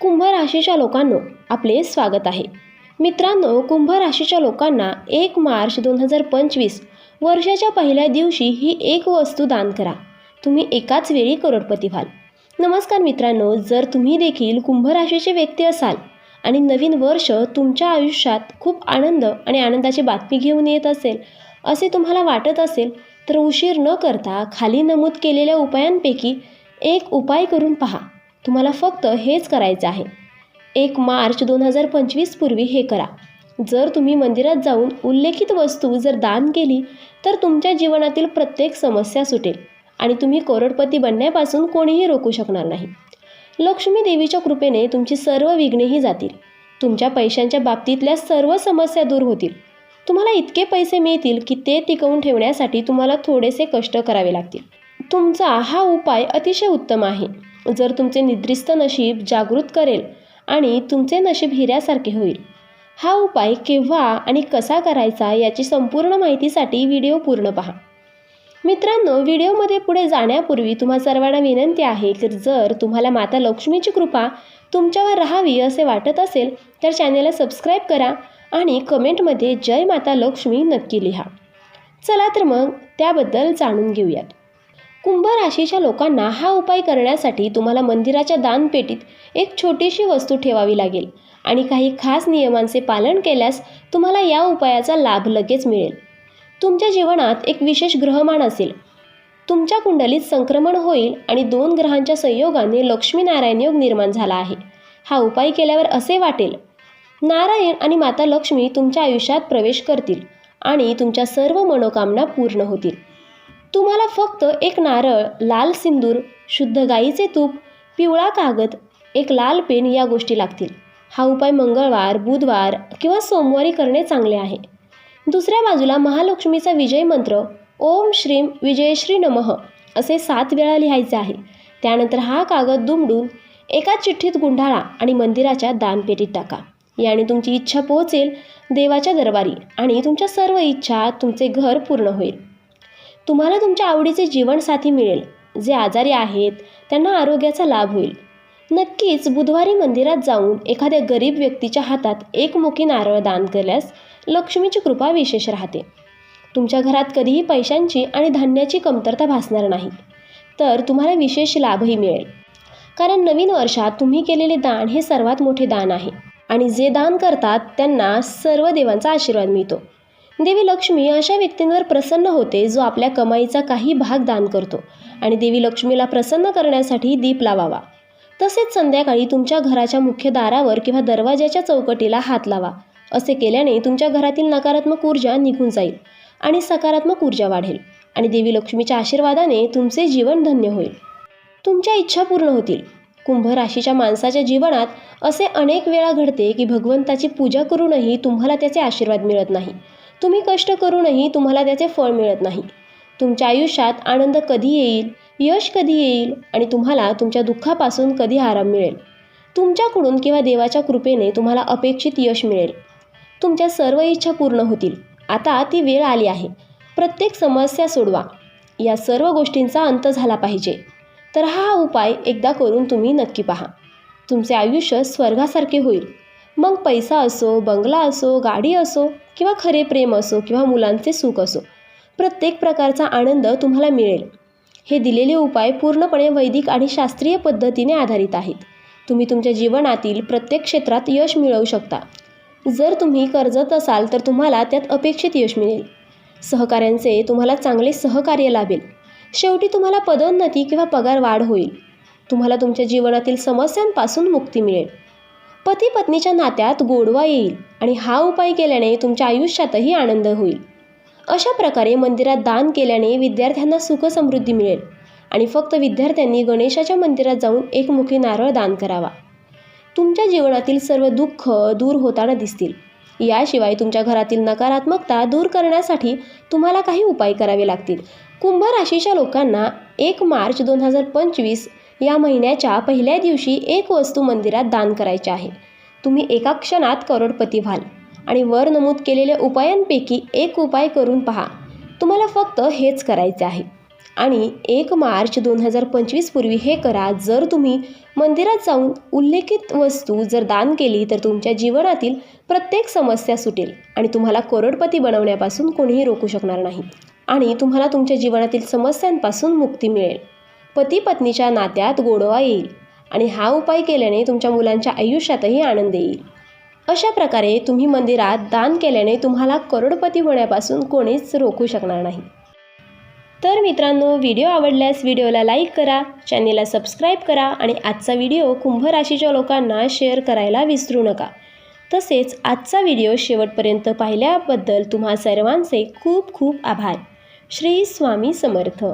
कुंभ राशीच्या लोकांनो आपले स्वागत आहे. मित्रांनो कुंभ राशीच्या लोकांना एक मार्च दोन हजार पंचवीस वर्षाच्या पहिल्या दिवशी ही एक वस्तू दान करा. तुम्ही एकाच वेळी करोडपती व्हाल. नमस्कार मित्रांनो जर तुम्ही देखील कुंभ राशीचे व्यक्ती असाल आणि नवीन वर्ष तुमच्या आयुष्यात खूप आनंद आणि आनंदाची बातमी घेऊन येत असेल असे तुम्हाला वाटत असेल तर उशीर न करता खाली नमूद केलेल्या उपायांपैकी एक उपाय करून पहा. तुम्हाला फक्त हेच करायचं आहे. एक मार्च दोन हजार पंचवीस पूर्वी हे करा. जर तुम्ही मंदिरात जाऊन उल्लेखित वस्तू जर दान केली तर तुमच्या जीवनातील प्रत्येक समस्या सुटेल आणि तुम्ही करोडपती बनण्यापासून कोणीही रोखू शकणार नाही. लक्ष्मी देवीच्या कृपेने तुमची सर्व विघ्नेही जातील. तुमच्या पैशांच्या बाबतीतल्या सर्व समस्या दूर होतील. तुम्हाला इतके पैसे मिळतील की ते टिकवून ठेवण्यासाठी तुम्हाला थोडेसे कष्ट करावे लागतील. तुमचा हा उपाय अतिशय उत्तम आहे. जर तुमचे निद्रिस्त नशीब जागृत करेल आणि तुमचे नशीब हिऱ्यासारखे होईल. हा उपाय केव्हा आणि कसा करायचा याची संपूर्ण माहितीसाठी व्हिडिओ पूर्ण पहा. मित्रांनो व्हिडिओमध्ये पुढे जाण्यापूर्वी तुम्हा सर्वांना विनंती आहे की जर तुम्हाला माता लक्ष्मीची कृपा तुमच्यावर राहावी असे वाटत असेल तर चॅनेलला सबस्क्राईब करा आणि कमेंटमध्ये जय माता लक्ष्मी नक्की लिहा. चला तर मग त्याबद्दल जाणून घेऊयात. कुंभ राशीच्या लोकांना हा उपाय करण्यासाठी तुम्हाला मंदिराच्या दानपेटीत एक छोटीशी वस्तू ठेवावी लागेल आणि काही खास नियमांचे पालन केल्यास तुम्हाला या उपायाचा लाभ लगेच मिळेल. तुमच्या जीवनात एक विशेष ग्रहमान असेल. तुमच्या कुंडलीत संक्रमण होईल आणि दोन ग्रहांच्या संयोगाने लक्ष्मीनारायण योग निर्माण झाला आहे. हा उपाय केल्यावर असे वाटेल. नारायण आणि माता लक्ष्मी तुमच्या आयुष्यात प्रवेश करतील आणि तुमच्या सर्व मनोकामना पूर्ण होतील. तुम्हाला फक्त एक नारळ लाल सिंदूर शुद्ध गाईचे तूप पिवळा कागद एक लाल पेन या गोष्टी लागतील. हा उपाय मंगळवार बुधवार किंवा सोमवारी करणे चांगले आहे. दुसऱ्या बाजूला महालक्ष्मीचा विजय मंत्र ओम श्रीम विजयश्री नमः असे सात वेळा लिहायचे आहे. त्यानंतर हा कागद दुमडून एका चिठ्ठीत गुंडाळा आणि मंदिराच्या दानपेटीत टाका. याने तुमची इच्छा पोहोचेल देवाच्या दरबारी आणि तुमच्या सर्व इच्छा तुमचे घर पूर्ण होईल. तुम्हाला तुमच्या आवडीचे जीवनसाथी मिळेल. जे आजारी आहेत त्यांना आरोग्याचा लाभ होईल. नक्कीच बुधवारी मंदिरात जाऊन एखाद्या गरीब व्यक्तीच्या हातात एकमुखी नारळ दान केल्यास लक्ष्मीची कृपा विशेष राहते. तुमच्या घरात कधीही पैशांची आणि धान्याची कमतरता भासणार नाही. तर तुम्हाला विशेष लाभही मिळेल. कारण नवीन वर्षात तुम्ही केलेले दान हे सर्वात मोठे दान आहे. आणि जे दान करतात त्यांना सर्व देवांचा आशीर्वाद मिळतो. देवी लक्ष्मी अशा व्यक्तींवर प्रसन्न होते जो आपल्या कमाईचा काही भाग दान करतो. आणि देवी लक्ष्मीला प्रसन्न करण्यासाठी दीप लावावा. तसेच संध्याकाळी तुमच्या घराच्या मुख्य दारावर किंवा दरवाजाच्या चौकटीला हात लावा. असे केल्याने तुमच्या घरातील नकारात्मक ऊर्जा निघून जाईल आणि सकारात्मक ऊर्जा वाढेल आणि देवी लक्ष्मीच्या आशीर्वादाने तुमचे जीवन धन्य होईल. तुमच्या इच्छा पूर्ण होतील. कुंभ राशीच्या माणसाच्या जीवनात असे अनेक वेळा घडते की भगवंताची पूजा करूनही तुम्हाला त्याचे आशीर्वाद मिळत नाही. तुम्ही कष्ट करूनही तुम्हाला त्याचे फळ मिळत नाही. तुमच्या आयुष्यात आनंद कधी येईल यश कधी येईल आणि तुम्हाला तुमच्या दुःखापासून कधी आराम मिळेल? तुमच्याकडून किंवा देवाच्या कृपेने तुम्हाला अपेक्षित यश मिळेल. तुमच्या सर्व इच्छा पूर्ण होतील. आता ती वेळ आली आहे. प्रत्येक समस्या सोडवा. या सर्व गोष्टींचा अंत झाला पाहिजे. तर हा उपाय एकदा करून तुम्ही नक्की पहा. तुमचे आयुष्य स्वर्गासारखे होईल. मग पैसा असो बंगला असो गाडी असो किंवा खरे प्रेम असो किंवा मुलांचे सुख असो प्रत्येक प्रकारचा आनंद तुम्हाला मिळेल. हे दिलेले उपाय पूर्णपणे वैदिक आणि शास्त्रीय पद्धतीने आधारित आहेत. तुम्ही तुमच्या जीवनातील प्रत्येक क्षेत्रात यश मिळवू शकता. जर तुम्ही कर्जत असाल तर तुम्हाला त्यात अपेक्षित यश मिळेल. सहकाऱ्यांचे तुम्हाला चांगले सहकार्य लाभेल. शेवटी तुम्हाला पदोन्नती किंवा पगार वाढ होईल. तुम्हाला तुमच्या जीवनातील समस्यांपासून मुक्ती मिळेल. पती पत्नीच्या नात्यात गोडवा येईल आणि हा उपाय केल्याने तुमच्या आयुष्यातही आनंद होईल. अशा प्रकारे मंदिरात दान केल्याने विद्यार्थ्यांना सुखसमृद्धी मिळेल आणि फक्त विद्यार्थ्यांनी गणेशाच्या मंदिरात जाऊन एकमुखी नारळ दान करावा. तुमच्या जीवनातील सर्व दुःख दूर होताना दिसतील. याशिवाय तुमच्या घरातील नकारात्मकता दूर करण्यासाठी तुम्हाला काही उपाय करावे लागतील. कुंभ राशीच्या लोकांना एक मार्च दोन हजार पंचवीस या महिन्याच्या पहिल्या दिवशी एक वस्तू मंदिरात दान करायची आहे. तुम्ही एका क्षणात करोडपती व्हाल आणि वर नमूद केलेल्या उपायांपैकी एक उपाय करून पहा. तुम्हाला फक्त हेच करायचे आहे. आणि एक मार्च दोन हजार पंचवीस पूर्वी हे करा. जर तुम्ही मंदिरात जाऊन उल्लेखित वस्तू जर दान केली तर तुमच्या जीवनातील प्रत्येक समस्या सुटेल आणि तुम्हाला करोडपती बनवण्यापासून कोणीही रोखू शकणार नाही. आणि तुम्हाला तुमच्या जीवनातील समस्यांपासून मुक्ती मिळेल. पती पत्नीच्या नात्यात गोडवा येईल आणि हा उपाय केल्याने तुमच्या मुलांच्या आयुष्यातही आनंद येईल. अशा प्रकारे तुम्ही मंदिरात दान केल्याने तुम्हाला करोडपती होण्यापासून कोणीच रोखू शकणार नाही. तर मित्रांनो व्हिडिओ आवडल्यास व्हिडिओला लाईक करा चॅनेलला सबस्क्राईब करा आणि आजचा व्हिडिओ कुंभ राशीच्या लोकांना शेअर करायला विसरू नका. तसेच आजचा व्हिडिओ शेवटपर्यंत पाहिल्याबद्दल तुम्हा सर्वांचे खूप खूप आभार. श्री स्वामी समर्थ.